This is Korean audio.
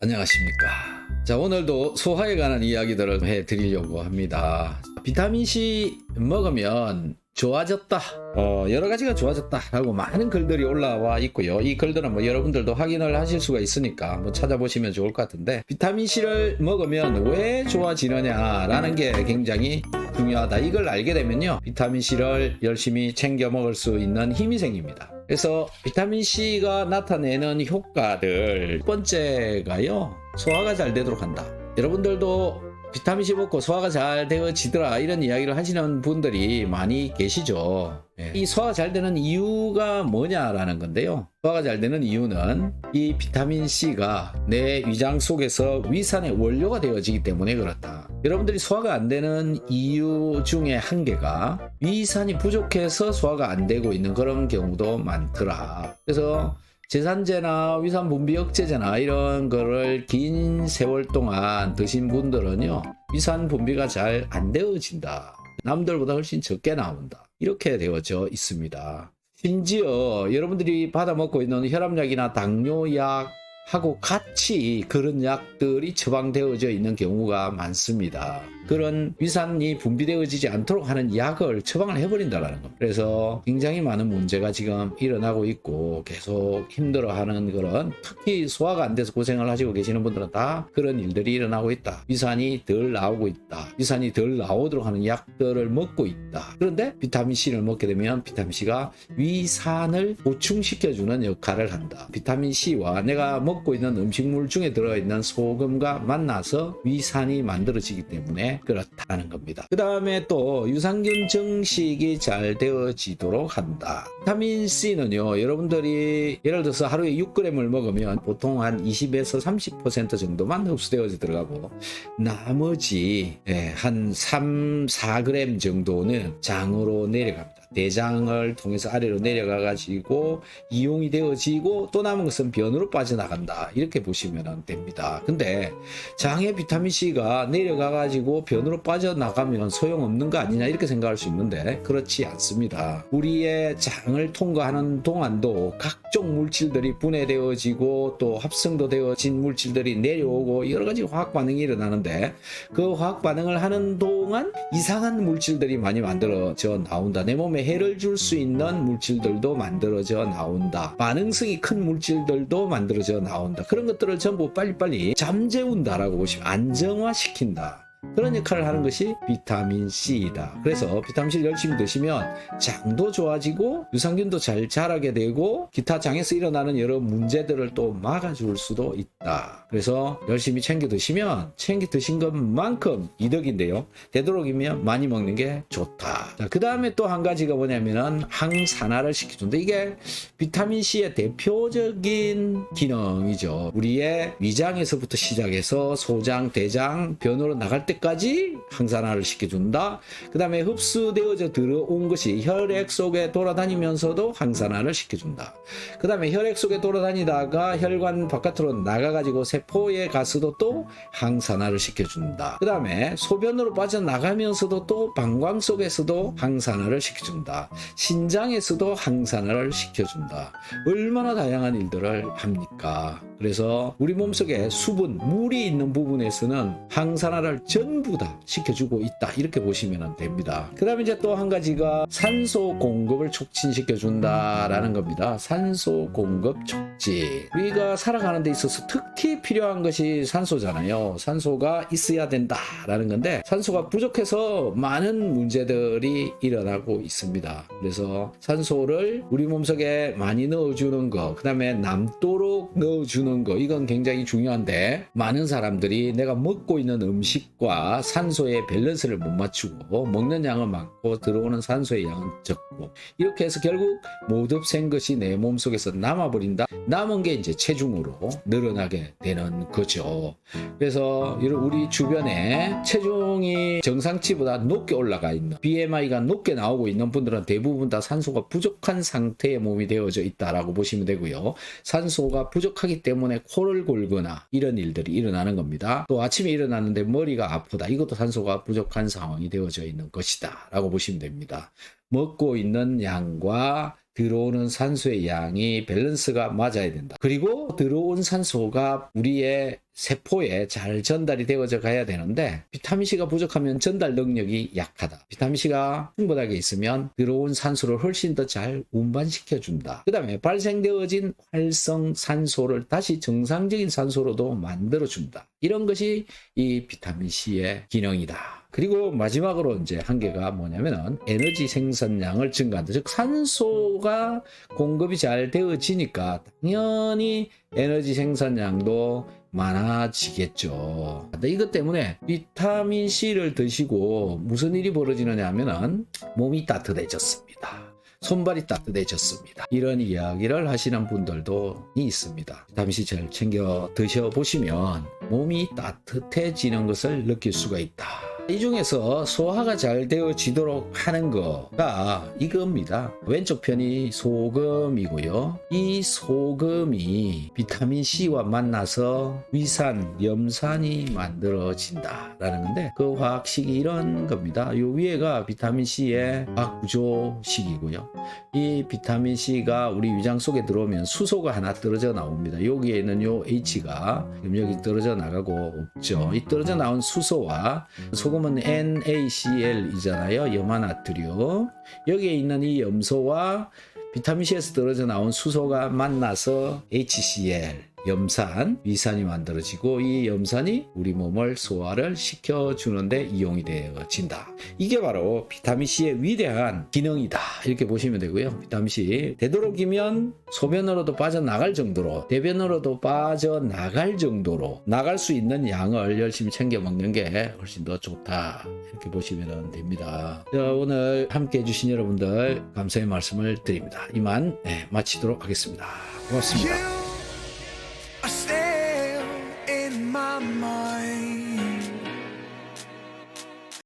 안녕하십니까. 자, 오늘도 소화에 관한 이야기들을 해 드리려고 합니다. 비타민C 먹으면 좋아졌다. 어, 여러 가지가 좋아졌다. 라고 많은 글들이 올라와 있고요. 이 글들은 뭐 여러분들도 확인을 하실 수가 있으니까 한번 찾아보시면 좋을 것 같은데, 비타민C를 먹으면 왜 좋아지느냐라는 게 굉장히 중요하다. 이걸 알게 되면요. 비타민C를 열심히 챙겨 먹을 수 있는 힘이 생깁니다. 그래서 비타민C가 나타내는 효과들, 첫 번째가요. 소화가 잘 되도록 한다. 여러분들도 비타민C 먹고 소화가 잘 되어지더라 이런 이야기를 하시는 분들이 많이 계시죠. 예. 이 소화가 잘 되는 이유가 뭐냐라는 건데요. 소화가 잘 되는 이유는 이 비타민 C가 내 위장 속에서 위산의 원료가 되어지기 때문에 그렇다. 여러분들이 소화가 안 되는 이유 중에 한 개가 위산이 부족해서 소화가 안 되고 있는 그런 경우도 많더라. 그래서 제산제나 위산 분비 억제제나 이런 거를 긴 세월 동안 드신 분들은요 위산 분비가 잘 안 되어진다. 남들보다 훨씬 적게 나온다. 이렇게 되어져 있습니다. 심지어 여러분들이 받아 먹고 있는 혈압약이나 당뇨약 하고 같이 그런 약들이 처방되어져 있는 경우가 많습니다. 그런 위산이 분비되어지지 않도록 하는 약을 처방을 해버린다라는 겁니다. 그래서 굉장히 많은 문제가 지금 일어나고 있고 계속 힘들어하는 그런 특히 소화가 안 돼서 고생을 하시고 계시는 분들은 다 그런 일들이 일어나고 있다. 위산이 덜 나오고 있다. 위산이 덜 나오도록 하는 약들을 먹고 있다. 그런데 비타민 C를 먹게 되면 비타민 C가 위산을 보충시켜주는 역할을 한다. 비타민 C와 내가 먹고 있는 음식물 중에 들어있는 소금과 만나서 위산이 만들어지기 때문에 그렇다는 겁니다. 그 다음에 또 유산균 정식이 잘 되어지도록 한다. 비타민 C는요, 여러분들이 예를 들어서 하루에 6g을 먹으면 보통 한 20에서 30% 정도만 흡수되어져 들어가고 나머지 예, 한 3, 4g 정도는 장으로 내려갑니다. 대장을 통해서 아래로 내려가 가지고 이용이 되어지고 또 남은 것은 변으로 빠져나간다. 이렇게 보시면 됩니다. 근데 장에 비타민 C가 내려가 가지고 변으로 빠져나가면 소용없는 거 아니냐 이렇게 생각할 수 있는데 그렇지 않습니다. 우리의 장을 통과하는 동안도 각종 물질들이 분해되어지고 또 합성도 되어진 물질들이 내려오고 여러 가지 화학 반응이 일어나는데 그 화학 반응을 하는 동안 이상한 물질들이 많이 만들어져 나온다. 내 몸에 해를 줄 수 있는 물질들도 만들어져 나온다. 반응성이 큰 물질들도 만들어져 나온다. 그런 것들을 전부 빨리빨리 잠재운다라고 보시면 안정화시킨다. 그런 역할을 하는 것이 비타민 C이다. 그래서 비타민 C를 열심히 드시면 장도 좋아지고 유산균도 잘 자라게 되고 기타 장에서 일어나는 여러 문제들을 또 막아줄 수도 있다. 그래서 열심히 챙겨 드시면 챙겨 드신 것만큼 이득인데요. 되도록이면 많이 먹는 게 좋다. 그 다음에 또 한 가지가 뭐냐면은 항산화를 시켜준다. 이게 비타민 C의 대표적인 기능이죠. 우리의 위장에서부터 시작해서 소장, 대장, 변으로 나갈 때까지 항산화를 시켜준다. 그 다음에 흡수되어져 들어온 것이 혈액 속에 돌아다니면서도 항산화를 시켜준다. 그 다음에 혈액 속에 돌아다니다가 혈관 바깥으로 나가가지고 세포에 가서도 또 항산화를 시켜준다. 그 다음에 소변으로 빠져나가면서도 또 방광 속에서도 항산화를 시켜준다. 신장에서도 항산화를 시켜준다. 얼마나 다양한 일들을 합니까? 그래서 우리 몸속에 수분, 물이 있는 부분에서는 항산화를 전부 다 시켜주고 있다. 이렇게 보시면 됩니다. 그 다음에 이제 또 한 가지가 산소 공급을 촉진시켜 준다라는 겁니다. 산소 공급 촉진. 우리가 살아가는 데 있어서 특히 필요한 것이 산소잖아요. 산소가 있어야 된다라는 건데 산소가 부족해서 많은 문제들이 일어나고 있습니다. 그래서 산소를 우리 몸속에 많이 넣어주는 거, 그 다음에 남도록 넣어주는 거, 이건 굉장히 중요한데 많은 사람들이 내가 먹고 있는 음식과 산소의 밸런스를 못 맞추고 먹는 양은 많고 들어오는 산소의 양은 적고 이렇게 해서 결국 못 없앤 것이 내 몸속에서 남아버린다. 남은 게 이제 체중으로 늘어나게 되는 거죠. 그래서 우리 주변에 체중이 정상치보다 높게 올라가 있는 BMI가 높게 나오고 있는 분들은 대부분 다 산소가 부족한 상태의 몸이 되어져 있다라고 보시면 되고요. 산소가 부족하기 때문에 코를 골거나 이런 일들이 일어나는 겁니다. 또 아침에 일어났는데 머리가 아프다. 이것도 산소가 부족한 상황이 되어져 있는 것이다. 라고 보시면 됩니다. 먹고 있는 양과 들어오는 산소의 양이 밸런스가 맞아야 된다. 그리고 들어온 산소가 우리의 세포에 잘 전달이 되어져 가야 되는데 비타민C가 부족하면 전달 능력이 약하다. 비타민C가 충분하게 있으면 들어온 산소를 훨씬 더 잘 운반시켜 준다. 그 다음에 발생되어진 활성 산소를 다시 정상적인 산소로도 만들어 준다. 이런 것이 이 비타민C의 기능이다. 그리고 마지막으로 이제 한계가 뭐냐면은 에너지 생산량을 증가한다. 즉 산소가 공급이 잘 되어지니까 당연히 에너지 생산량도 많아지겠죠. 이것 때문에 비타민 C를 드시고 무슨 일이 벌어지느냐 하면은 몸이 따뜻해졌습니다. 손발이 따뜻해졌습니다. 이런 이야기를 하시는 분들도 있습니다. C 잘 챙겨 드셔 보시면 몸이 따뜻해지는 것을 느낄 수가 있다. 이 중에서 소화가 잘 되어지도록 하는 거가 이겁니다. 왼쪽 편이 소금이고요. 이 소금이 비타민 C와 만나서 위산, 염산이 만들어진다라는 건데 그 화학식이 이런 겁니다. 요 위에가 비타민 C의 화학 구조식이고요. 이 비타민 C가 우리 위장 속에 들어오면 수소가 하나 떨어져 나옵니다. 여기에는 요 H가 여기 떨어져 나가고 없죠. 이 떨어져 나온 수소와 소금 은 NaCl이잖아요. 염화나트륨. 여기에 있는 이 염소와 비타민 C에서 떨어져 나온 수소가 만나서 HCl 염산, 위산이 만들어지고 이 염산이 우리 몸을 소화를 시켜주는데 이용이 되어진다. 이게 바로 비타민C의 위대한 기능이다. 이렇게 보시면 되고요. 비타민C 되도록이면 소변으로도 빠져나갈 정도로 대변으로도 빠져나갈 정도로 나갈 수 있는 양을 열심히 챙겨 먹는 게 훨씬 더 좋다. 이렇게 보시면 됩니다. 자, 오늘 함께 해주신 여러분들 감사의 말씀을 드립니다. 이만 네, 마치도록 하겠습니다. 고맙습니다.